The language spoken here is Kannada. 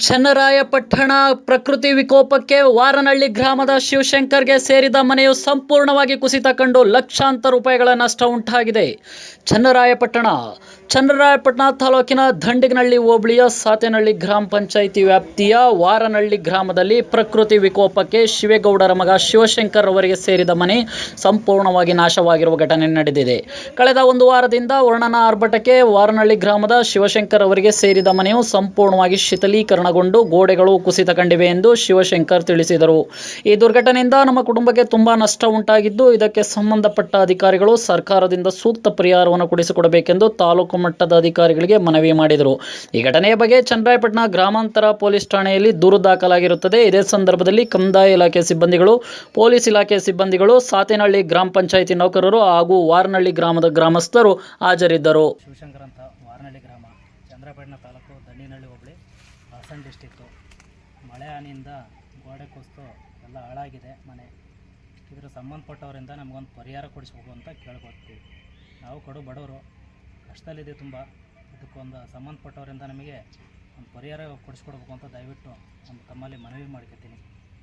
ಚನ್ನರಾಯಪಟ್ಟಣ ಪ್ರಕೃತಿ ವಿಕೋಪಕ್ಕೆ ವಾರನಹಳ್ಳಿ ಗ್ರಾಮದ ಶಿವಶಂಕರ್ಗೆ ಸೇರಿದ ಮನೆಯು ಸಂಪೂರ್ಣವಾಗಿ ಕುಸಿತ ಕಂಡು ಲಕ್ಷಾಂತರ ರೂಪಾಯಿಗಳ ನಷ್ಟ ಉಂಟಾಗಿದೆ. ಚನ್ನರಾಯಪಟ್ಟಣ ಚನ್ನರಾಯಪಟ್ಟಣ ತಾಲೂಕಿನ ದಂಡಿಗನಹಳ್ಳಿ ಹೋಬಳಿಯ ಸಾತೇನಹಳ್ಳಿ ಗ್ರಾಮ ಪಂಚಾಯಿತಿ ವ್ಯಾಪ್ತಿಯ ವಾರನಹಳ್ಳಿ ಗ್ರಾಮದಲ್ಲಿ ಪ್ರಕೃತಿ ವಿಕೋಪಕ್ಕೆ ಶಿವೇಗೌಡರ ಮಗ ಶಿವಶಂಕರ್ ಅವರಿಗೆ ಸೇರಿದ ಮನೆ ಸಂಪೂರ್ಣವಾಗಿ ನಾಶವಾಗಿರುವ ಘಟನೆ ನಡೆದಿದೆ. ಕಳೆದ ಒಂದು ವಾರದಿಂದ ವರ್ಣನ ಆರ್ಭಟಕ್ಕೆ ವಾರನಹಳ್ಳಿ ಗ್ರಾಮದ ಶಿವಶಂಕರ್ ಅವರಿಗೆ ಸೇರಿದ ಮನೆಯು ಸಂಪೂರ್ಣವಾಗಿ ಶಿಥಲೀಕರಣಗೊಂಡು ಗೋಡೆಗಳು ಕುಸಿತ ಕಂಡಿವೆ ಎಂದು ಶಿವಶಂಕರ್ ತಿಳಿಸಿದರು. ಈ ದುರ್ಘಟನೆಯಿಂದ ನಮ್ಮ ಕುಟುಂಬಕ್ಕೆ ತುಂಬಾ ನಷ್ಟ ಉಂಟಾಗಿದ್ದು, ಇದಕ್ಕೆ ಸಂಬಂಧಪಟ್ಟ ಅಧಿಕಾರಿಗಳು ಸರ್ಕಾರದಿಂದ ಸೂಕ್ತ ಪರಿಹಾರವನ್ನು ಕೊಡಿಸಿಕೊಡಬೇಕೆಂದು ತಾಲೂಕು ಮಟ್ಟದ ಅಧಿಕಾರಿಗಳಿಗೆ ಮನವಿ ಮಾಡಿದರು. ಈ ಘಟನೆಯ ಬಗ್ಗೆ ಚನ್ನರಾಯಪಟ್ಟಣ ಗ್ರಾಮಾಂತರ ಪೊಲೀಸ್ ಠಾಣೆಯಲ್ಲಿ ದೂರು ದಾಖಲಾಗಿರುತ್ತದೆ. ಇದೇ ಸಂದರ್ಭದಲ್ಲಿ ಕಂದಾಯ ಇಲಾಖೆ ಸಿಬ್ಬಂದಿಗಳು, ಪೊಲೀಸ್ ಇಲಾಖೆ ಸಿಬ್ಬಂದಿಗಳು, ಸಾತೇನಹಳ್ಳಿ ಗ್ರಾಮ ಪಂಚಾಯಿತಿ ನೌಕರರು ಹಾಗೂ ವಾರನಹಳ್ಳಿ ಗ್ರಾಮದ ಗ್ರಾಮಸ್ಥರು ಹಾಜರಿದ್ದರು. ಶಿವಶಂಕರ್ ಅಂತ ವಾರನಹಳ್ಳಿ ಗ್ರಾಮ ಚಂದ್ರಪಟ್ಟಣ ತಾಲೂಕು ದಂಡಿನಹಳ್ಳಿ ಹೋಬಳಿ, ಹಾಸನ ಡಿಸ್ಟಿಕ್ಕು ಮಳೆ ಹಾನಿಯಿಂದ ಗೋಡೆ ಕುಸಿದು ಎಲ್ಲ ಹಾಳಾಗಿದೆ ಮನೆ. ಇದರ ಸಂಬಂಧಪಟ್ಟವರಿಂದ ನಮಗೊಂದು ಪರಿಹಾರ ಕೊಡಿಸ್ಬೇಕು ಅಂತ ಕೇಳ್ಕೊತೀವಿ ನಾವು ಕಡು ಬಡವರು ಕಷ್ಟದಲ್ಲಿದೆ ತುಂಬ. ಇದಕ್ಕೊಂದು ಸಂಬಂಧಪಟ್ಟವರಿಂದ ನಮಗೆ ಒಂದು ಪರಿಹಾರ ಕೊಡಿಸ್ಕೊಡ್ಬೇಕು ಅಂತ ದಯವಿಟ್ಟು ನಮ್ಮ ತಮ್ಮಲ್ಲಿ ಮನವಿ ಮಾಡ್ಕೊತೀನಿ.